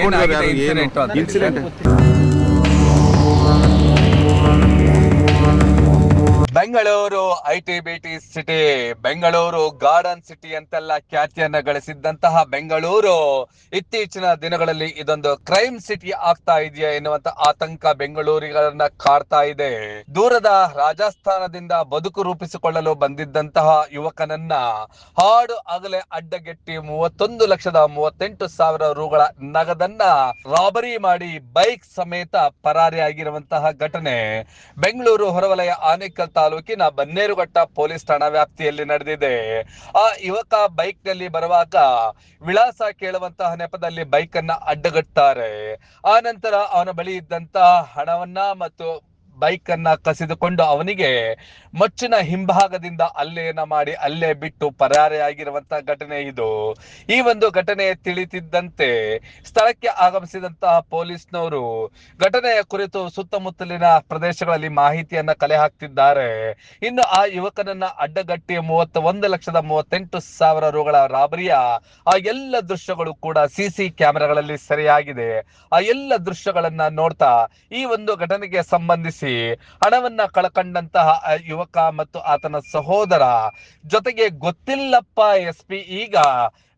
incident incident Bengaluru I T B T city, Bengaluru garden city ಅಂತೆಲ್ಲ ಖ್ಯಾತಿಯನ್ನ ಗಳಿಸಿದ್ದಂತಹ ಬೆಂಗಳೂರು. ಇತ್ತೀಚಿನ ದಿನಗಳಲ್ಲಿ ಇದೊಂದು ಕ್ರೈಮ್ ಸಿಟಿ ಆಗ್ತಾ ಇದೆಯಾ ಎನ್ನುವಂತ ಆತಂಕ ಬೆಂಗಳೂರಿಗಳನ್ನ ಕಾಡ್ತಾ ಇದೆ. ದೂರದ ರಾಜಸ್ಥಾನದಿಂದ ಬದುಕು ರೂಪಿಸಿಕೊಳ್ಳಲು ಬಂದಿದ್ದಂತಹ ಯುವಕನನ್ನ ಹಾಡು ಆಗಲೇ ಅಡ್ಡಗೆಟ್ಟಿ ಮೂವತ್ತೊಂದು ಲಕ್ಷದ ಮೂವತ್ತೆಂಟು ಸಾವಿರ ರೂಗಳ ನಗದನ್ನ ರಾಬರಿ ಮಾಡಿ ಬೈಕ್ ಸಮೇತ ಪರಾರಿಯಾಗಿರುವಂತಹ ಘಟನೆ. ಬೆಂಗಳೂರು ಹೊರವಲಯ ಆನೇಕಲ್ ತಾಲೂಕಿನ ಬನ್ನೇರುಘಟ್ಟ ಪೊಲೀಸ್ ಠಾಣಾ ವ್ಯಾಪ್ತಿಯಲ್ಲಿ ನಡೆದಿದೆ. ಆ ಯುವಕ ಬೈಕ್ನಲ್ಲಿ ಬರುವಾಗ ವಿಳಾಸ ಕೇಳುವಂತಹ ನೆಪದಲ್ಲಿ ಬೈಕ್ ಅನ್ನ ಅಡ್ಡಗಟ್ತಾರೆ. ಆ ನಂತರ ಅವನ ಬಳಿ ಇದ್ದಂತಹ ಹಣವನ್ನ ಮತ್ತು ಬೈಕ್ ಅನ್ನ ಕಸಿದುಕೊಂಡು ಅವನಿಗೆ ಮಚ್ಚಿನ ಹಿಂಭಾಗದಿಂದ ಅಲ್ಲೇನ ಮಾಡಿ ಅಲ್ಲೇ ಬಿಟ್ಟು ಪರಾರಿಯಾಗಿರುವಂತಹ ಘಟನೆ ಇದು. ಈ ಒಂದು ಘಟನೆ ತಿಳಿತಿದ್ದಂತೆ ಸ್ಥಳಕ್ಕೆ ಆಗಮಿಸಿದಂತಹ ಪೊಲೀಸ್ನವರು ಘಟನೆಯ ಕುರಿತು ಸುತ್ತಮುತ್ತಲಿನ ಪ್ರದೇಶಗಳಲ್ಲಿ ಮಾಹಿತಿಯನ್ನ ಕಲೆ ಹಾಕ್ತಿದ್ದಾರೆ. ಇನ್ನು ಆ ಯುವಕನನ್ನ ಅಡ್ಡಗಟ್ಟಿ ಮೂವತ್ತ ಒಂದು ಲಕ್ಷದ ಮೂವತ್ತೆಂಟು ಸಾವಿರ ರೂಗಳ ರಾಬರಿಯ ಆ ಎಲ್ಲ ದೃಶ್ಯಗಳು ಕೂಡ ಸಿಸಿ ಕ್ಯಾಮೆರಾಗಳಲ್ಲಿ ಸೆರೆಯಾಗಿದೆ. ಆ ಎಲ್ಲ ದೃಶ್ಯಗಳನ್ನ ನೋಡ್ತಾ ಈ ಒಂದು ಘಟನೆಗೆ ಸಂಬಂಧಿಸಿ ಹಣವನ್ನ ಕಳ್ಕೊಂಡಂತಹ ಯುವಕ ಮತ್ತು ಆತನ ಸಹೋದರ. ಜೊತೆಗೆ ಗೊತ್ತಿಲ್ಲಪ್ಪ ಎಸ್ ಪಿ ಈಗ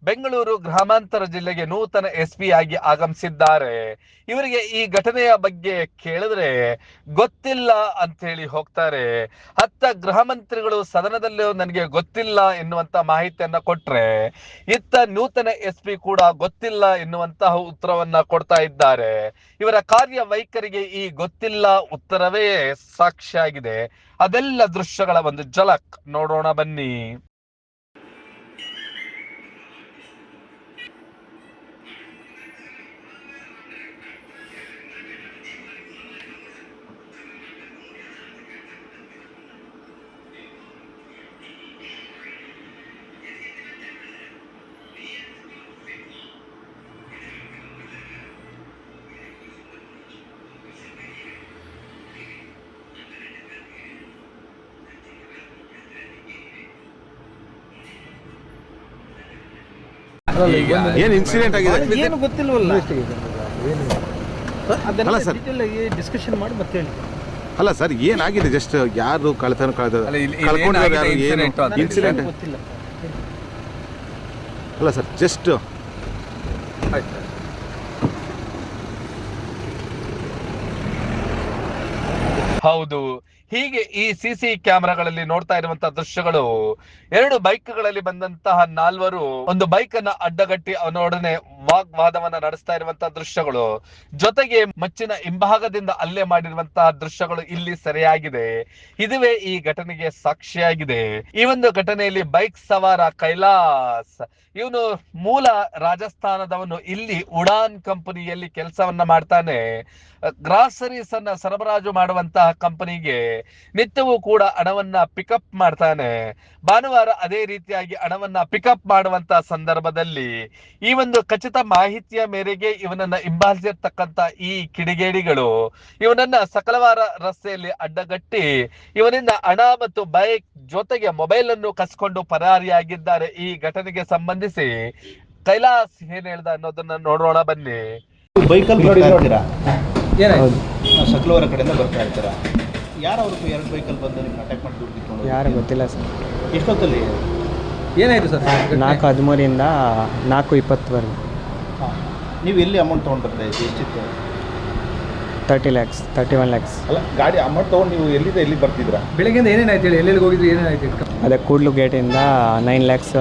ಬೆಂಗಳೂರು ಗ್ರಾಮಾಂತರ ಜಿಲ್ಲೆಗೆ ನೂತನ ಎಸ್ ಪಿ ಆಗಿ ಆಗಮಿಸಿದ್ದಾರೆ. ಇವರಿಗೆ ಈ ಘಟನೆಯ ಬಗ್ಗೆ ಕೇಳಿದ್ರೆ ಗೊತ್ತಿಲ್ಲ ಅಂತ ಹೇಳಿ ಹೋಗ್ತಾರೆ. ಹತ್ತ ಗೃಹ ಮಂತ್ರಿಗಳು ಸದನದಲ್ಲೂ ನನಗೆ ಗೊತ್ತಿಲ್ಲ ಎನ್ನುವಂತ ಮಾಹಿತಿಯನ್ನ ಕೊಟ್ರೆ ಇತ್ತ ನೂತನ ಎಸ್ ಕೂಡ ಗೊತ್ತಿಲ್ಲ ಎನ್ನುವಂತಹ ಉತ್ತರವನ್ನ ಕೊಡ್ತಾ ಇದ್ದಾರೆ. ಇವರ ಕಾರ್ಯ ವೈಖರಿಗೆ ಈ ಗೊತ್ತಿಲ್ಲ ಉತ್ತರವೇ ಸಾಕ್ಷಿಯಾಗಿದೆ. ಅದೆಲ್ಲ ದೃಶ್ಯಗಳ ಒಂದು ಝಲಕ್ ನೋಡೋಣ ಬನ್ನಿ. ಏನು ಇನ್ಸಿಡೆಂಟ್ ಆಗಿದೆ? ಏನು ಗೊತ್ತಿಲ್ವಲ್ಲ? ಅಲ್ಲ ಸರ್. ಡಿಸ್ಕಷನ್ ಮಾಡಿ ಮತ್ತೆ ಹೇಳಿ. ಅಲ್ಲ ಸರ್ ಏನಾಗಿದೆ? ಜಸ್ಟ್ ಯಾರು ಕಳ್ತನ ಕಳೆದ ಇನ್ಸಿಡೆಂಟ್ ಗೊತ್ತಿಲ್ಲ ಅಲ್ಲ ಸರ್ ಜಸ್ಟ್ ಹೌದು. ಹೀಗೆ ಈ ಸಿಸಿ ಕ್ಯಾಮೆರಾಗಳಲ್ಲಿ ನೋಡ್ತಾ ಇರುವಂತಹ ದೃಶ್ಯಗಳು ಎರಡು ಬೈಕ್ಗಳಲ್ಲಿ ಬಂದಂತಹ ನಾಲ್ವರು ಒಂದು ಬೈಕ್ ಅನ್ನ ಅಡ್ಡಗಟ್ಟಿ ಅವನೊಡನೆ ವಾಗ್ವಾದವನ್ನ ನಡೆಸ್ತಾ ಇರುವಂತಹ ದೃಶ್ಯಗಳು. ಜೊತೆಗೆ ಮಚ್ಚಿನ ಹಿಂಭಾಗದಿಂದ ಅಲ್ಲೇ ಮಾಡಿರುವಂತಹ ದೃಶ್ಯಗಳು ಇಲ್ಲಿ ಸರಿಯಾಗಿದೆ. ಇದುವೇ ಈ ಘಟನೆಗೆ ಸಾಕ್ಷಿಯಾಗಿದೆ. ಈ ಒಂದು ಘಟನೆಯಲ್ಲಿ ಬೈಕ್ ಸವಾರ ಕೈಲಾಸ್. ಇವನು ಮೂಲ ರಾಜಸ್ಥಾನದವನು. ಇಲ್ಲಿ ಉಡಾನ್ ಕಂಪನಿಯಲ್ಲಿ ಕೆಲಸವನ್ನ ಮಾಡ್ತಾನೆ. ಗ್ರಾಸರೀಸ್ ಅನ್ನ ಸರಬರಾಜು ಮಾಡುವಂತಹ ಕಂಪನಿಗೆ ನಿತ್ಯವೂ ಕೂಡ ಹಣವನ್ನ ಪಿಕಪ್ ಮಾಡ್ತಾನೆ. ಭಾನುವಾರ ಅದೇ ರೀತಿಯಾಗಿ ಹಣವನ್ನ ಪಿಕಪ್ ಮಾಡುವಂತಹ ಸಂದರ್ಭದಲ್ಲಿ ಈ ಒಂದು ಖಚಿತ ಮಾಹಿತಿಯ ಮೇರೆಗೆ ಇವನನ್ನ ಹಿಂಬಾಲಿಸಿರ್ತಕ್ಕಂತ ಈ ಕಿಡಿಗೇಡಿಗಳು ಇವನನ್ನ ಸಕಲವಾರ ರಸ್ತೆಯಲ್ಲಿ ಅಡ್ಡಗಟ್ಟಿ ಇವನಿಂದ ಹಣ ಮತ್ತು ಬೈಕ್ ಜೊತೆಗೆ ಮೊಬೈಲ್ ಅನ್ನು ಕಸ್ಕೊಂಡು ಪರಾರಿಯಾಗಿದ್ದಾರೆ ಈ ಘಟನೆಗೆ ಸಂಬಂಧಿಸಿ. ಕೈಲಾಸ್ ಏನ್ ಹೇಳ್ದ ಅನ್ನೋದನ್ನ ನೋಡೋಣ ಬನ್ನಿ. ಬೈಕಲ್ಲಿ ಸಕಲವರ ಕಡೆಯಿಂದ ಬರ್ತಾ ಇರ್ತೀರಾ? ಯಾರು ಎರಡು ಬೈಕಲ್ಲಿ ಬಂದು ನಿಮ್ಗೆ ಅಟ್ಯಾಕ್ ಮಾಡಿ ದುಡ್ಡು ಯಾರು ಗೊತ್ತಿಲ್ಲ ಸರ್. ಎಷ್ಟೊತ್ತಲ್ಲಿ? ಏನಾಯ್ತು ಸರ್ ನಾಲ್ಕು ಹದಿಮೂರಿಂದ ನಾಲ್ಕು ಇಪ್ಪತ್ತುವರೆಗೆ. ಹಾಂ. ನೀವು ಎಲ್ಲಿ ಅಮೌಂಟ್ ತೊಗೊಂಡು ಬರ್ತಾ ಇದ್ದೀವಿ ಎಷ್ಟಿತ್ತು thirty lakhs thirty one lakhs ಅಲ್ಲ ಗಾಡಿ ಅಮೌಂಟ್ ತೊಗೊಂಡು ನೀವು ಎಲ್ಲಿಂದ ಎಲ್ಲಿಗೆ ಬರ್ತಿದ್ದೀರಾ? ಬೆಳಗ್ಗೆಯಿಂದ ಏನೇನಾಯ್ತು ಹೇಳಿ? ಎಲ್ಲೆಲ್ಲಿ ಹೋಗಿದ್ರಿ ಏನೇನಾಯ್ತು ಅದೇ ಕೂಡ್ಲು ಗೇಟಿಂದ ನೈನ್ ಲ್ಯಾಕ್ಸ್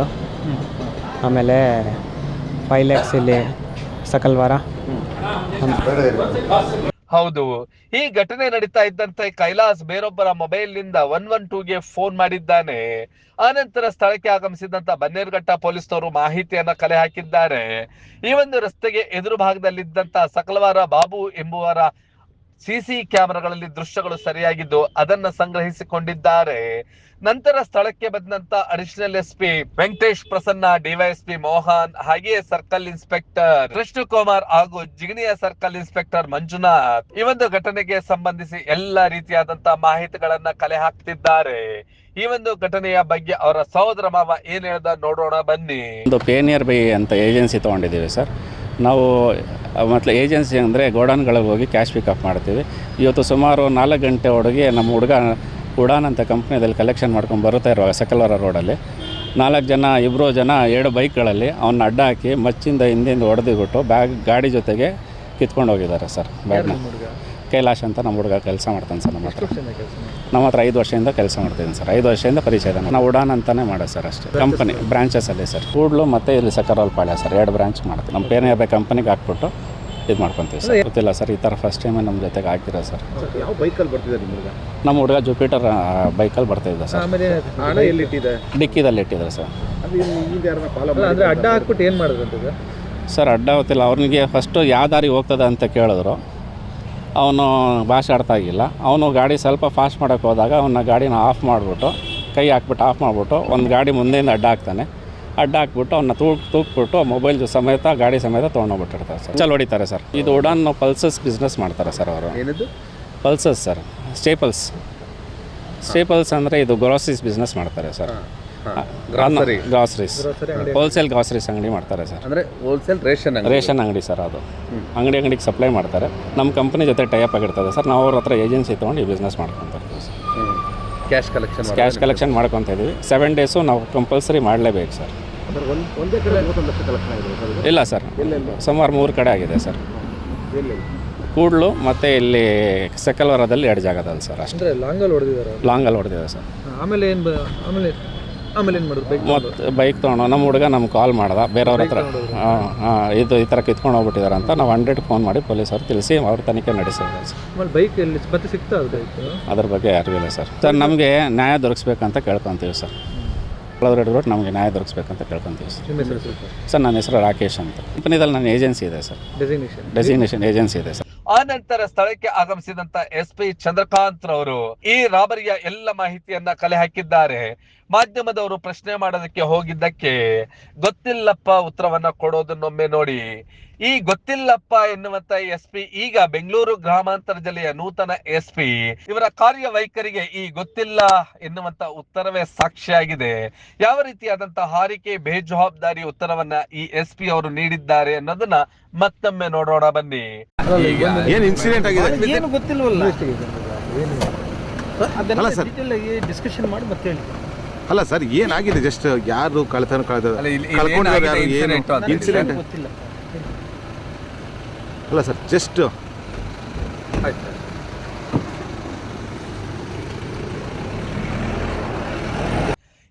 ಆಮೇಲೆ ಫೈವ್ ಲ್ಯಾಕ್ಸ್ ಇಲ್ಲಿ ಸಕಲ್ವಾರ. ಹೌದು. ಈ ಘಟನೆ ನಡೀತಾ ಇದ್ದಂತೆ ಕೈಲಾಸ್ ಬೇರೊಬ್ಬರ ಮೊಬೈಲ್ನಿಂದ ಒನ್ ಒನ್ ಟೂಗೆ ಫೋನ್ ಮಾಡಿದ್ದಾನೆ. ಆನಂತರ ಸ್ಥಳಕ್ಕೆ ಆಗಮಿಸಿದಂತ ಬನ್ನೇರುಘಟ್ಟ ಪೊಲೀಸ್ನವರು ಮಾಹಿತಿಯನ್ನ ಕಲೆ ಹಾಕಿದ್ದಾರೆ. ಈ ಒಂದು ರಸ್ತೆಗೆ ಎದುರು ಭಾಗದಲ್ಲಿದ್ದಂತ ಸಕಲವಾರ ಬಾಬು ಎಂಬುವರ ಸಿಸಿ ಕ್ಯಾಮೆರಾಗಳಲ್ಲಿ ದೃಶ್ಯಗಳು ಸರಿಯಾಗಿದ್ದು ಅದನ್ನ ಸಂಗ್ರಹಿಸಿಕೊಂಡಿದ್ದಾರೆ. ನಂತರ ಸ್ಥಳಕ್ಕೆ ಬಂದಂತ additional S P Venkatesh Prasanna DYSP Mohan, ಹಾಗೆಯೇ ಸರ್ಕಲ್ ಇನ್ಸ್ಪೆಕ್ಟರ್ ಕೃಷ್ಣ ಕುಮಾರ್ ಹಾಗೂ ಜಿಗಣಿಯ ಸರ್ಕಲ್ ಇನ್ಸ್ಪೆಕ್ಟರ್ ಮಂಜುನಾಥ್. ಈ ಒಂದು ಘಟನೆಗೆ ಸಂಬಂಧಿಸಿ ಎಲ್ಲ ರೀತಿಯಾದಂತ ಮಾಹಿತಿಗಳನ್ನ ಕಲೆ ಹಾಕ್ತಿದ್ದಾರೆ. ಈ ಒಂದು ಘಟನೆಯ ಬಗ್ಗೆ ಅವರ ಸಹೋದರ ಮಾವ ಏನ್ ಹೇಳ್ದ ನೋಡೋಣ ಬನ್ನಿ. ಒಂದು ಪೇನಿಯರ್ ಬೈ ಅಂತ ಏಜೆನ್ಸಿ ತಗೊಂಡಿದ್ದೀವಿ ಸರ್. ನಾವು ಮತ್ತು ಏಜೆನ್ಸಿ ಅಂದರೆ ಗೋಡನ್ಗಳಿಗೆ ಹೋಗಿ ಕ್ಯಾಶ್ ಪಿಕಪ್ ಮಾಡ್ತೀವಿ. ಇವತ್ತು ಸುಮಾರು ನಾಲ್ಕು ಗಂಟೆ ಒಳಗೆ ನಮ್ಮ ಹುಡುಗ ಉಡಾನ್ ಅಂತ ಕಂಪ್ನಿಯಲ್ಲಿ ಕಲೆಕ್ಷನ್ ಮಾಡ್ಕೊಂಡು ಬರುತ್ತಾ ಇರುವಾಗ ಸಕಲ್ವರ ರೋಡಲ್ಲಿ ನಾಲ್ಕು ಜನ ಇಬ್ಬರು ಜನ, ಎರಡು ಬೈಕ್ಗಳಲ್ಲಿ ಅವನ್ನ ಅಡ್ಡ ಹಾಕಿ ಮಚ್ಚಿಂದ ಹಿಂದಿಂದ ಹೊಡೆದಿಬಿಟ್ಟು ಬ್ಯಾಗ್ ಗಾಡಿ ಜೊತೆಗೆ ಕಿತ್ಕೊಂಡು ಹೋಗಿದ್ದಾರೆ ಸರ್ ಬ್ಯಾಗ್ನ ಕೈಲಾಶ್ ಅಂತ ನಮ್ಮ ಹುಡುಗ ಕೆಲಸ ಮಾಡ್ತಾನೆ ಸರ್ ನಮ್ಮ ಹತ್ರ. ನಮ್ಮ ಹತ್ರ ಐದು ವರ್ಷದಿಂದ ಕೆಲಸ ಮಾಡ್ತೀನಿ ಸರ್. ಐದು ವರ್ಷದಿಂದ ಪರಿಚಯ ಇದೆ. ನಾವು ಉಡಾನ್ ಅಂತಲೇ ಮಾಡೋದು ಸರ್ ಅಷ್ಟೇ. Company ಬ್ರಾಂಚಸಲ್ಲಿ sir. ಕೂಡ್ಲು ಮತ್ತು ಇಲ್ಲಿ ಸಕರೋಲ್ ಪಾಳ್ಯ ಸರ್. ಎರಡು ಬ್ರಾಂಚ್ ಮಾಡ್ತೀವಿ. ನಮ್ಮ ಪೇನೆ ಕಂಪನಿಗೆ ಹಾಕ್ಬಿಟ್ಟು ಇದು ಮಾಡ್ಕೊತೀವಿ ಸರ್. ಗೊತ್ತಿಲ್ಲ ಸರ್ ಈ ಥರ ಫಸ್ಟ್ ಟೈಮೇ ನಮ್ಮ ಜೊತೆಗೆ ಹಾಕಿರೋ ಸರ್. ಯಾವ ಬೈಕಲ್ಲಿ ಬರ್ತಿದ್ದಾರೆ ನಿಮ್ಮ ಹುಡುಗ? ನಮ್ಮ ಹುಡುಗ ಜುಪಿಟರ್ ಬೈಕಲ್ಲಿ ಸರ್. ಆಮೇಲೆ ಏನಾಯ್ತು ಹಣ ಎಲ್ಲಿಟ್ಟಿದೆ ಡಿಕ್ಕಿದಲ್ಲಿ ಇಟ್ಟಿದ್ದಾರೆ ಸರ್. ಅದು ಈಗ ಯಾರನ್ನ ಫಾಲೋ ಅಲ್ಲ ಅಂದರೆ ಅಡ್ಡ ಹಾಕ್ಬಿಟ್ಟು ಏನು ಮಾಡಿದ್ರೆ ಸರ್ ಅಡ್ಡ ಗೊತ್ತಿಲ್ಲ. ಅವ್ರಿಗೆ ಫಸ್ಟು ಯಾವ ದಾರಿ ಹೋಗ್ತದೆ ಅಂತ ಕೇಳಿದ್ರು. ಅವನು ಭಾಷೆ ಅರ್ಥ ಆಗಿಲ್ಲ. ಅವನು ಗಾಡಿ ಸ್ವಲ್ಪ ಫಾಸ್ಟ್ ಮಾಡೋಕ್ಕೆ ಹೋದಾಗ ಅವನ ಗಾಡಿನ ಆಫ್ ಮಾಡಿಬಿಟ್ಟು ಕೈ ಹಾಕ್ಬಿಟ್ಟು ಆಫ್ ಮಾಡಿಬಿಟ್ಟು ಒಂದು ಗಾಡಿ ಮುಂದೆಯಿಂದ ಅಡ್ಡ ಹಾಕ್ತಾನೆ. ಅಡ್ಡ ಹಾಕ್ಬಿಟ್ಟು ಅವನ್ನ ತೂಕ್ ತೂಕ್ಬಿಟ್ಟು ಮೊಬೈಲ್ ಸಮೇತ ಗಾಡಿ ಸಮೇತ ತೊಗೊಂಡೋಗ್ಬಿಟ್ಟಿರ್ತಾರೆ ಸರ್. ಚಲ್ ಹೊಡಿತಾರೆ ಸರ್. ಇದು ಉಡಾನ್ ಪಲ್ಸಸ್ ಬಿಸ್ನೆಸ್ ಮಾಡ್ತಾರೆ ಸರ್ ಅವರು. ಏನದು? Pulses sir. ಸ್ಟೇಪಲ್ಸ್ ಸ್ಟೇಪಲ್ಸ್ ಅಂದರೆ ಇದು ಗ್ರೋಸರಿಸ್ ಬಿಸ್ನೆಸ್ ಮಾಡ್ತಾರೆ ಸರ್. ಗ್ರಾಸರೀಸ್ ಹೋಲ್ಸೇಲ್ ಗ್ರಾಸರೀಸ್ ಅಂಗಡಿ. ಮಾಡ್ತಾರೆ ಸರ್. ಅಂದರೆ ಹೋಲ್ಸೇಲ್ ರೇಷನ್ ರೇಷನ್ ಅಂಗಡಿ ಸರ್ ಅದು. ಅಂಗಡಿ ಅಂಗಡಿಗೆ ಸಪ್ಲೈ ಮಾಡ್ತಾರೆ. ನಮ್ಮ ಕಂಪ್ನಿ ಜೊತೆ ಟೈಅಪ್ ಆಗಿರ್ತದೆ ಸರ್. ನಾವು ಅವ್ರ ಹತ್ರ ಏಜೆನ್ಸಿ ತೊಗೊಂಡು ಈ ಬಿಸ್ನೆಸ್ ಮಾಡ್ಕೊತಾರೆ sir. Cash collection cash collection ಮಾಡ್ಕೊತಾ ಇದ್ದೀವಿ. ಸೆವೆನ್ ಡೇಸು ನಾವು ಕಂಪಲ್ಸರಿ ಮಾಡಲೇಬೇಕು ಸರ್? ಇಲ್ಲ ಸರ್. ಸುಮಾರು ಮೂರು ಕಡೆ ಆಗಿದೆ ಸರ್. ಕೂಡ್ಲು ಮತ್ತು ಇಲ್ಲಿ ಸೆಕಲ್ವರದಲ್ಲಿ ಎರಡು ಜಾಗದಲ್ಲಿ ಸರ್ ಅಷ್ಟೇ. ಲಾಂಗಲ್ಲಿ ಹೊಡೆದಿದ್ದಾರೆ ಲಾಂಗಲ್ಲಿ ಹೊಡೆದಿದೆ ಸರ್. ಆಮೇಲೆ ಏನು ಆಮೇಲೆ ಆಮೇಲೆ ಏನು ಮಾಡಿದ್ರು ಬೈಕ್ ಮತ್ತು ಬೈಕ್ ತೊಗೊಂಡು ನಮ್ಮ ಹುಡುಗ ನಮ್ಗೆ ಕಾಲ್ ಮಾಡ್ದ ಬೇರೆಯವ್ರ ಹತ್ರ. ಹಾಂ ಹಾಂ ಇದು ಈ ಥರ ಕಿತ್ಕೊಂಡು ಹೋಗ್ಬಿಟ್ಟಿದ್ದಾರೆ ಅಂತ ನಾವು ಹಂಡ್ರೆಡ್ ಫೋನ್ ಮಾಡಿ ಪೊಲೀಸರು ತಿಳಿಸಿ ಅವ್ರ ತನಿಖೆ ನಡೆಸಿದ್ರು ಸರ್. ಆಮೇಲೆ ಬೈಕ್ ಎಲ್ಲಿ ಮತ್ತೆ ಸಿಗ್ತಾ ಅದು ಬೈಕ್ ಅದ್ರ ಬಗ್ಗೆ ಅರಿವಿಲ್ಲ ಸರ್. ಸರ್ ನಮಗೆ ನ್ಯಾಯ ದೊರಕಿಸ್ಬೇಕಂತ ಕೇಳ್ಕೊತೀವಿ ಸರ್. ರೋಡ್ ನಮಗೆ ನ್ಯಾಯ ದೊರಕಿಸ್ಬೇಕಂತ ಕೇಳ್ಕೊತೀವಿ ಸರ್. ನಿಮ್ಮ ಹೆಸರು ಸರ್? ಸರ್ ನನ್ನ ಹೆಸರು ರಾಕೇಶ್ ಅಂತ. ಕಂಪನಿದಲ್ಲಿ ನನ್ನ ಏಜೆನ್ಸಿ ಇದೆ ಸರ್. ಡೆಸಿಗ್ನೇಷನ್ ಡೆಸಿಗ್ನೇಷನ್ ಏಜೆನ್ಸಿ ಇದೆ ಸರ್. ಆ ನಂತರ ಸ್ಥಳಕ್ಕೆ ಆಗಮಿಸಿದಂತ ಎಸ್ ಪಿ ಚಂದ್ರಕಾಂತ್ ರವರು ಈ ರಾಬರಿಯ ಎಲ್ಲ ಮಾಹಿತಿಯನ್ನ ಕಲೆ ಹಾಕಿದ್ದಾರೆ. ಮಾಧ್ಯಮದವರು ಪ್ರಶ್ನೆ ಮಾಡೋದಕ್ಕೆ ಹೋಗಿದ್ದಕ್ಕೆ ಗೊತ್ತಿಲ್ಲಪ್ಪ ಉತ್ತರವನ್ನ ಕೊಡೋದನ್ನೊಮ್ಮೆ ನೋಡಿ. ಈ ಗೊತ್ತಿಲ್ಲಪ್ಪ ಎನ್ನುವಂತ ಎಸ್ ಪಿ ಈಗ ಬೆಂಗಳೂರು ಗ್ರಾಮಾಂತರ ಜಿಲ್ಲೆಯ ನೂತನ ಎಸ್ ಪಿ ಇವರ ಕಾರ್ಯವೈಖರಿಗೆ ಈ ಗೊತ್ತಿಲ್ಲ ಎನ್ನುವಂತ ಉತ್ತರವೇ ಸಾಕ್ಷಿಯಾಗಿದೆ. ಯಾವ ರೀತಿಯಾದಂತಹ ಹಾರಿಕೆ ಬೇಜವಾಬ್ದಾರಿ ಉತ್ತರವನ್ನ ಈ ಎಸ್ ಪಿ ಅವರು ನೀಡಿದ್ದಾರೆ ಅನ್ನೋದನ್ನ ಮತ್ತೊಮ್ಮೆ ನೋಡೋಣ ಬನ್ನಿ. ಏನು ಇನ್ಸಿಡೆಂಟ್ ಆಗಿದೆ? ಏನು ಗೊತ್ತಿಲ್ವಲ್ಲ? ಅದೆಲ್ಲ ಅಲ್ಲ ಸರ್. ಡೀಟೇಲ್ ಡಿಸ್ಕಷನ್ ಮಾಡಿ ಮತ್ತೆ ಹೇಳಿ ಅಲ್ಲ ಸರ್ ಏನಾಗಿದೆ? ಜಸ್ಟ್ ಯಾರು ಕಳ್ತನ ಕಳೆದ ಇನ್ಸಿಡೆಂಟ್ ಗೊತ್ತಿಲ್ಲ. ಅಲ್ಲ ಸರ್ ಜಸ್ಟ್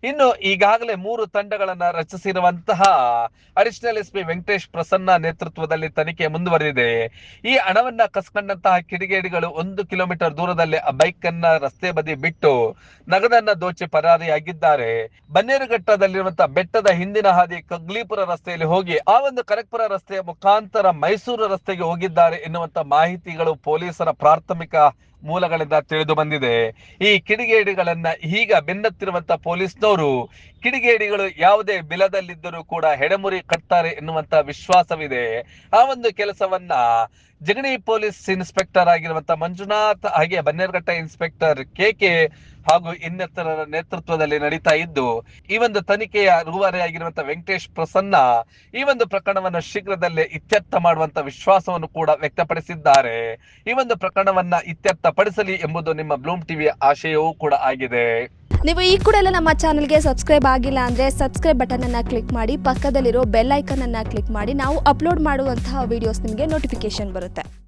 ಇನ್ನು ಈಗಾಗಲೇ ಮೂರು ತಂಡಗಳನ್ನ ರಚಿಸಿರುವಂತಹ additional S P Venkatesh Prasanna ನೇತೃತ್ವದಲ್ಲಿ ತನಿಖೆ ಮುಂದುವರೆದಿದೆ. ಈ ಹಣವನ್ನ ಕಸ್ಕೊಂಡಂತಹ ಕಿಡಿಗೇಡಿಗಳು ಒಂದು ಕಿಲೋಮೀಟರ್ ದೂರದಲ್ಲಿ ಆ ಬೈಕ್ ಅನ್ನ ರಸ್ತೆ ಬದಿ ಬಿಟ್ಟು ನಗದನ್ನ ದೋಚಿ ಪರಾರಿಯಾಗಿದ್ದಾರೆ. ಬನ್ನೇರುಘಟ್ಟದಲ್ಲಿರುವಂತಹ ಬೆಟ್ಟದ ಹಿಂದಿನ ಹಾದಿ ಕಗ್ಲಿಪುರ ರಸ್ತೆಯಲ್ಲಿ ಹೋಗಿ ಆ ಒಂದು ಕನಕಪುರ ರಸ್ತೆಯ ಮುಖಾಂತರ ಮೈಸೂರು ರಸ್ತೆಗೆ ಹೋಗಿದ್ದಾರೆ ಎನ್ನುವಂತ ಮಾಹಿತಿಗಳು ಪೊಲೀಸರ ಪ್ರಾಥಮಿಕ ಮೂಲಗಳಿಂದ ತಿಳಿದು ಬಂದಿದೆ. ಈ ಕಿಡಿಗೇಡಿಗಳನ್ನ ಈಗ ಬೆನ್ನತ್ತಿರುವಂತ ಪೊಲೀಸ್ನವರು ಕಿಡಿಗೇಡಿಗಳು ಯಾವುದೇ ಬಿಲದಲ್ಲಿದ್ದರೂ ಕೂಡ ಹೆಡೆಮುರಿ ಕಟ್ತಾರೆ ಎನ್ನುವಂತ ವಿಶ್ವಾಸವಿದೆ. ಆ ಒಂದು ಕೆಲಸವನ್ನ ಜಗಣಿ ಪೊಲೀಸ್ ಇನ್ಸ್ಪೆಕ್ಟರ್ ಆಗಿರುವಂತ ಮಂಜುನಾಥ್ ಹಾಗೆ ಬನ್ನೇರ್ಘಟ್ಟ ಇನ್ಸ್ಪೆಕ್ಟರ್ ಕೆ ಕೆ ಹಾಗೂ ಇನ್ನಿತರರ ನೇತೃತ್ವದಲ್ಲಿ ನಡೀತಾ ಇದ್ದು, ಈ ಒಂದು ತನಿಖೆಯ ರೂವಾರಿಯಾಗಿರುವಂತಹ ವೆಂಕಟೇಶ್ ಪ್ರಸನ್ನ ಈ ಒಂದು ಪ್ರಕರಣವನ್ನು ಶೀಘ್ರದಲ್ಲೇ ಇತ್ಯರ್ಥ ಮಾಡುವಂತ ವಿಶ್ವಾಸವನ್ನು ಕೂಡ ವ್ಯಕ್ತಪಡಿಸಿದ್ದಾರೆ. ಈ ಒಂದು ಪ್ರಕರಣವನ್ನ ಇತ್ಯರ್ಥಪಡಿಸಲಿ ಎಂಬುದು ನಿಮ್ಮ ಬ್ಲೂಮ್ ಟಿವಿಯ ಆಶಯವೂ ಕೂಡ ಆಗಿದೆ. ನೀವು ಈ ಕೂಡ ಎಲ್ಲ ನಮ್ಮ ಚಾನೆಲ್ಗೆ ಸಬ್ಸ್ಕ್ರೈಬ್ ಆಗಿಲ್ಲ ಅಂದರೆ ಸಬ್ಸ್ಕ್ರೈಬ್ ಬಟನ್ ಬಟನನ್ನು ಕ್ಲಿಕ್ ಮಾಡಿ, ಪಕ್ಕದಲ್ಲಿರೋ ಬೆಲ್ ಐಕನನ್ನು ಕ್ಲಿಕ್ ಮಾಡಿ, ನಾವು ಅಪ್ಲೋಡ್ ಮಾಡುವಂತಹ ವಿಡಿಯೋಸ್ ನಿಮಗೆ ನೋಟಿಫಿಕೇಶನ್ ಬರುತ್ತೆ.